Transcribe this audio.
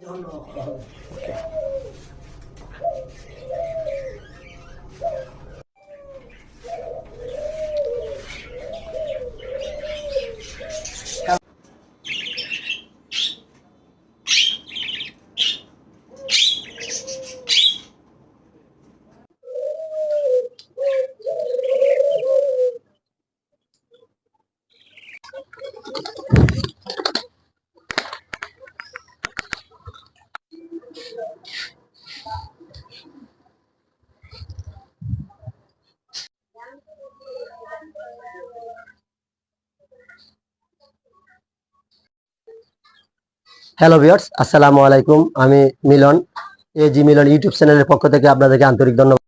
Yo no. Hello viewers আসসালামু আলাইকুম আমি মিলন এ জি মিলন ইউটিউব চ্যানেলের পক্ষ থেকে আপনাদেরকে আন্তরিক ধন্যবাদ।